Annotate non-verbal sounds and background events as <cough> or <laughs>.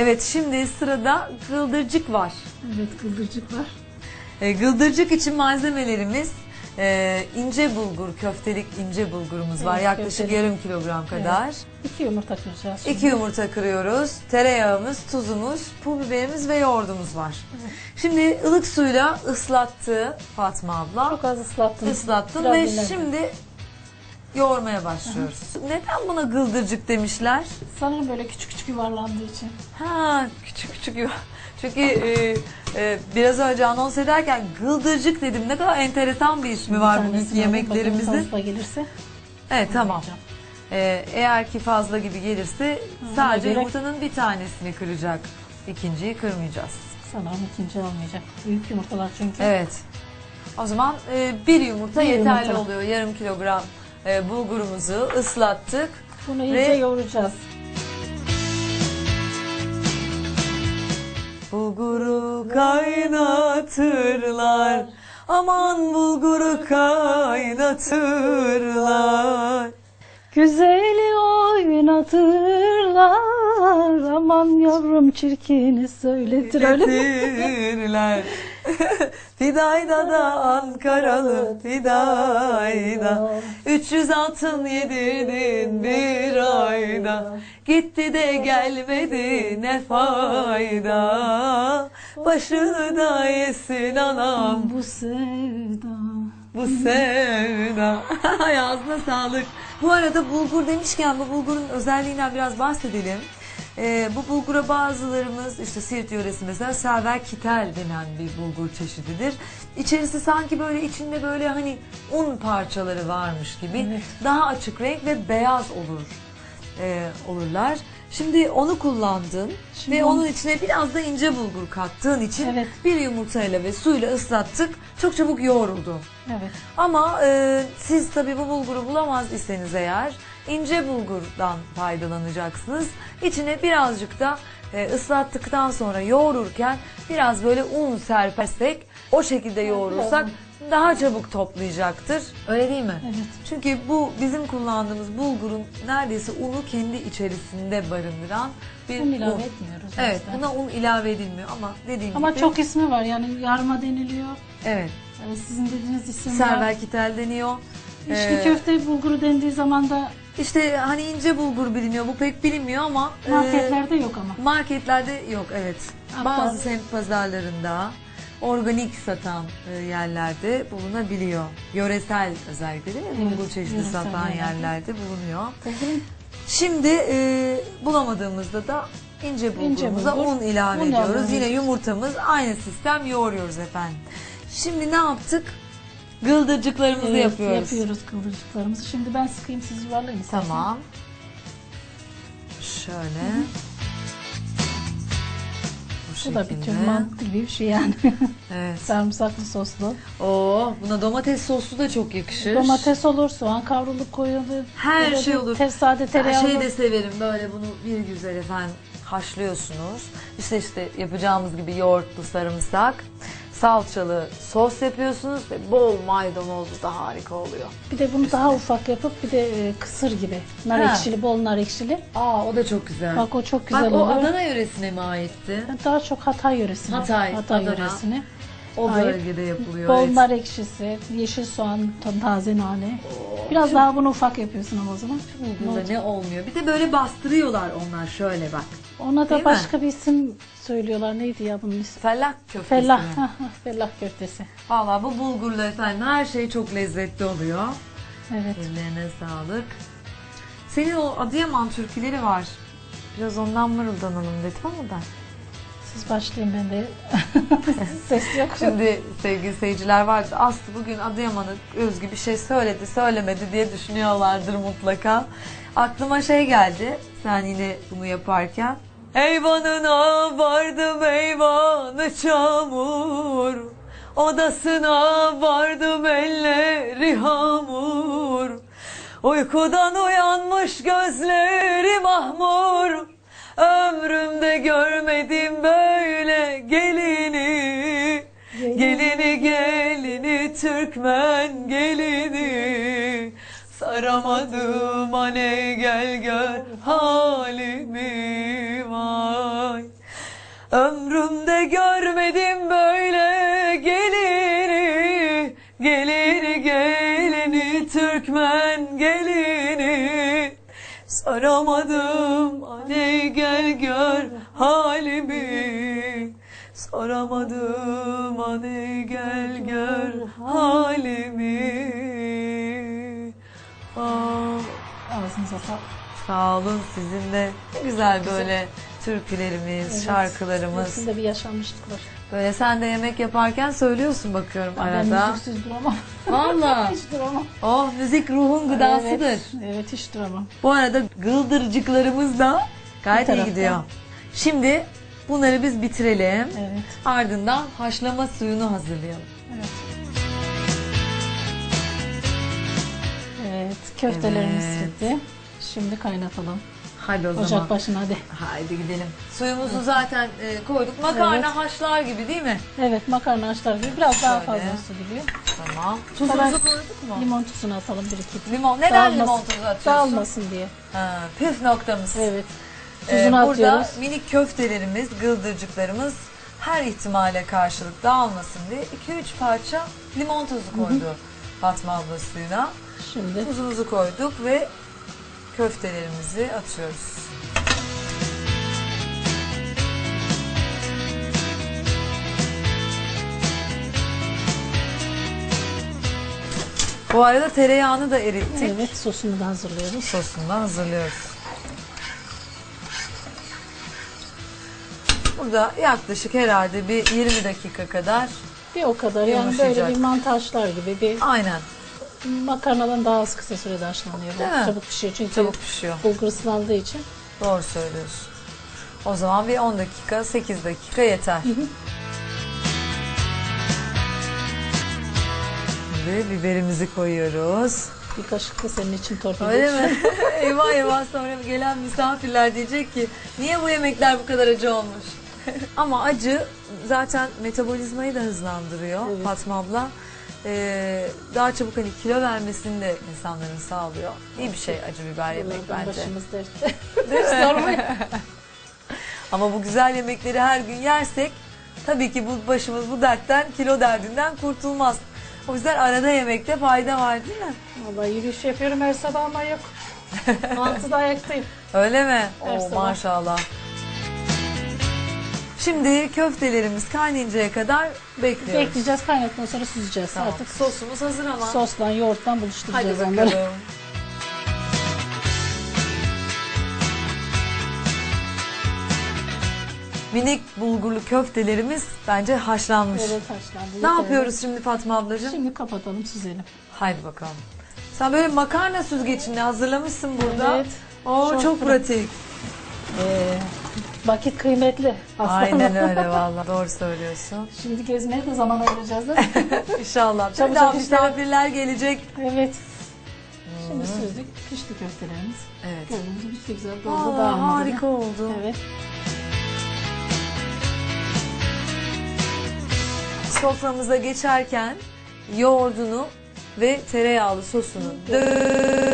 Evet şimdi sırada gıldırcık var. Evet kıldırcık var. E, gıldırcık için malzemelerimiz e, ince bulgur, köftelik ince bulgurumuz var. Evet, Yaklaşık köftelik. yarım kilogram kadar. İki yumurta kıracağız. şimdi. İki yumurta kırıyoruz. Tereyağımız, tuzumuz, pul biberimiz ve yoğurdumuz var. Şimdi ılık suyla ıslattı Fatma abla. Çok az ıslattım. Islattım Biraz ve şimdi yoğurmaya başlıyoruz. <laughs> Neden buna gıldırcık demişler? Sanırım böyle küçük küçük yuvarlandığı için. Ha küçük küçük yu- Çünkü e, e, biraz önce anons ederken gıldırcık dedim. Ne kadar enteresan bir ismi var bugünkü yemeklerimizin. fazla gelirse. Evet tamam. yapacağım. E, eğer ki fazla gibi gelirse sadece göre- yumurtanın bir tanesini kıracak. İkinciyi kırmayacağız. Sanırım ikinci olmayacak. Büyük yumurtalar çünkü. Evet. O zaman e, bir yumurta Bir yeterli yumurta. oluyor. Yarım kilogram e, bulgurumuzu ıslattık. Bunu iyice Ve- yoğuracağız. Bulguru kaynatırlar. Aman bulguru kaynatırlar. Güzeli oynatırlar. Aman yavrum çirkini söyletir öyle mi? <laughs> <laughs> Fidayda da Ankaralı Fidayda 300 altın yedirdin bir ayda. Gitti de gelmedi ne fayda? Başını da yesin anam. Bu sevda. bu sevda. <laughs> Ay ağzına sağlık. Bu arada bulgur demişken bu bulgurun özelliğinden biraz bahsedelim ee, bu bulgura bazılarımız işte Siirt yöresi mesela server kitel denen bir bulgur çeşididir. İçerisi sanki böyle içinde böyle hani un parçaları varmış gibi Evet. daha açık renk ve beyaz olur e, olurlar. Şimdi onu kullandın Şimdi ve onu- onun içine biraz da ince bulgur kattığın için Evet. bir yumurtayla ve suyla ıslattık. Çok çabuk yoğruldu. Evet. Ama e, siz tabii bu bulguru bulamaz iseniz eğer ince bulgurdan faydalanacaksınız. İçine birazcık da e, ıslattıktan sonra yoğururken biraz böyle un serpersek o şekilde yoğurursak daha çabuk toplayacaktır. Öyle değil mi? Evet. Çünkü bu bizim kullandığımız bulgurun neredeyse unu kendi içerisinde barındıran bir Un ilave etmiyoruz. Evet, aslında. buna un ilave edilmiyor ama dediğim Ama gibi çok ismi var yani yarma deniliyor. evet. Ee, Sizin dediğiniz isim var. Server kitel deniyor. İçli Ee, köfte bulguru dendiği zaman da İşte hani ince bulgur biliniyor. Bu pek bilinmiyor ama e, marketlerde yok ama. marketlerde yok evet. Hatta- Bazı semt pazarlarında organik satan e, yerlerde bulunabiliyor. Yöresel özellikle değil mi? Evet, bulgur çeşidi yöresel satan yerlerde. yerlerde bulunuyor. Şimdi e, bulamadığımızda da ince bulgurumuza bulgur, un ilave un ediyoruz. Yine yumurtamız aynı sistem yoğuruyoruz efendim. Şimdi ne yaptık? Gıldırcıklarımızı Evet, yapıyoruz. yapıyoruz kıvırcıklarımızı. Şimdi ben sıkayım siz yuvarlayın istersen. Tamam. Şöyle. Bu Bu da bir tür şekilde. mantı gibi bir şey yani. Evet. <laughs> Sarımsaklı soslu. Oo, buna domates soslu da çok yakışır. Domates olur, soğan kavrulup koyulur. Her da şey bir olur. Te, sade tereyağı şeyi olur. de severim böyle bunu bir güzel efendim haşlıyorsunuz. İşte işte yapacağımız gibi yoğurtlu sarımsak, salçalı sos yapıyorsunuz ve bol maydanozlu da harika oluyor. Bir de bunu daha ufak yapıp bir de e, kısır gibi. Nar Ha. ekşili, bol nar ekşili. Aa o da çok güzel. Bak o çok güzel Bak o oluyor. Adana yöresine mi aitti? Daha çok Hatay yöresine. Hatay, Adana. yöresine. O Hayır. bölgede yapılıyor. Bol evet. nar ekşisi, yeşil soğan, ta- taze nane. Biraz daha bunu ufak yapıyorsun ama o zaman. Bulgurla ne olmuyor. Bir de böyle bastırıyorlar onlar şöyle bak. Ona Değil mi? da başka bir isim söylüyorlar. Neydi ya bunun ismi? Fellah köftesi Fellah. mi? Fellah köftesi. Valla bu bulgurla efendim her şey çok lezzetli oluyor. Evet. Ellerine sağlık. Senin o Adıyaman türküleri var. Biraz ondan mırıldanalım dedim ama ben. Siz başlayın ben de. <laughs> Ses yok. Şimdi sevgili seyirciler vardır. Aslı bugün Adıyaman'a özgü bir şey söyledi, söylemedi diye düşünüyorlardır mutlaka. Aklıma şey geldi. Sen yine bunu yaparken. Eyvanına vardım eyvanı çamur. Odasına vardım elleri hamur. Uykudan uyanmış gözleri mahmur. Ömrümde görmedim böyle gelini. Gelini gelini Türkmen gelini. Saramadım anne gel gör halimi vay. Ömrümde görmedim böyle gelini Gelini gelini Türkmen gelini Soramadım anne gel gör halimi. Soramadım anne gel gör halimi. Aa, Ağzınıza sağlık. Sağ olun. Sizin de güzel. böyle türkülerimiz, Evet. şarkılarımız. Hepsinde bir yaşanmışlık var. Böyle sen de yemek yaparken söylüyorsun bakıyorum Ben arada. müziksiz duramam. Valla. <laughs> hiç duramam. Oh müzik ruhun gıdasıdır. Evet, evet hiç duramam. Bu arada gıldırcıklarımız da gayet iyi gidiyor. Şimdi bunları biz bitirelim. Evet. Ardından haşlama suyunu hazırlayalım. Evet. Evet, köftelerimiz Evet. bitti. Şimdi kaynatalım. Hadi o zaman. Ocak başına hadi. Haydi gidelim. Suyumuzu zaten e, koyduk. Makarna Evet. haşlar gibi değil mi? Evet, makarna haşlar gibi biraz daha Şöyle. fazla su gidiyor. Tamam. Tuzumuzu koyduk mu? Limon tuzunu atalım bir iki. Limon. Neden Dağılmasın- limon tuzu atıyorsun? Dağılmasın diye. Ha, püf noktamız. Evet. Ee, Tuzunu burada atıyoruz. minik köftelerimiz, gıldırcıklarımız her ihtimale karşılık dağılmasın diye 2-3 parça limon tuzu koydu Fatma abla suyuna. Şimdi Tuzumuzu koyduk ve köftelerimizi atıyoruz. Bu arada tereyağını da erittik. evet sosunu da hazırlıyoruz. Sosunu da hazırlıyoruz. Burada yaklaşık herhalde bir 20 dakika kadar. Bir o kadar yani Yumuşayacak. böyle bir mantı haşlar gibi bir Aynen. Makarnadan daha az kısa sürede haşlanıyor. Değil mi? Çabuk pişiyor çünkü Çabuk pişiyor. bulgur ıslandığı için. Doğru söylüyorsun. O zaman bir 10 dakika, 8 dakika yeter. Şimdi biberimizi koyuyoruz. Bir kaşık da senin için torpil Öyle mi? <laughs> eyvah eyvah sonra gelen misafirler diyecek ki niye bu yemekler bu kadar acı olmuş? <laughs> Ama acı zaten metabolizmayı da hızlandırıyor Evet. Fatma abla. Ee, daha çabuk hani kilo vermesini de insanların sağlıyor. İyi bir şey acı biber yemek bence. başımız <laughs> dertte. Hiç sormayın. <laughs> Ama bu güzel yemekleri her gün yersek tabii ki bu başımız bu dertten kilo derdinden kurtulmaz. O yüzden arada yemekte fayda var değil mi? Vallahi yürüyüş yapıyorum her sabah ama yok. <laughs> Mantıda ayaktayım. Öyle mi? Her Oo, sabah. maşallah. Şimdi köftelerimiz kaynayıncaya kadar bekliyoruz. Bekleyeceğiz kaynattıktan sonra süzeceğiz Tamam. artık. Sosumuz hazır ama. Sosla yoğurttan Hadi buluşturacağız bakalım. onları. Minik bulgurlu köftelerimiz bence haşlanmış. Evet haşlandı. Ne yapıyoruz şimdi Fatma ablacığım? Şimdi kapatalım süzelim. Haydi bakalım. Sen böyle makarna süzgecini hazırlamışsın burada. Evet. Oo çok, Çok pratik. Ee, vakit kıymetli. aslında. Aynen <laughs> öyle vallahi. Doğru söylüyorsun. Şimdi gezmeye de zaman ayıracağız mi? <laughs> İnşallah. Bir daha misafirler gelecek. evet. Şimdi süzdük. Pişti köftelerimiz. Evet. Gördüğünüz gibi işte güzel doldu dağılmadı. harika oldu. Evet. Soframıza geçerken yoğurdunu ve tereyağlı sosunu dö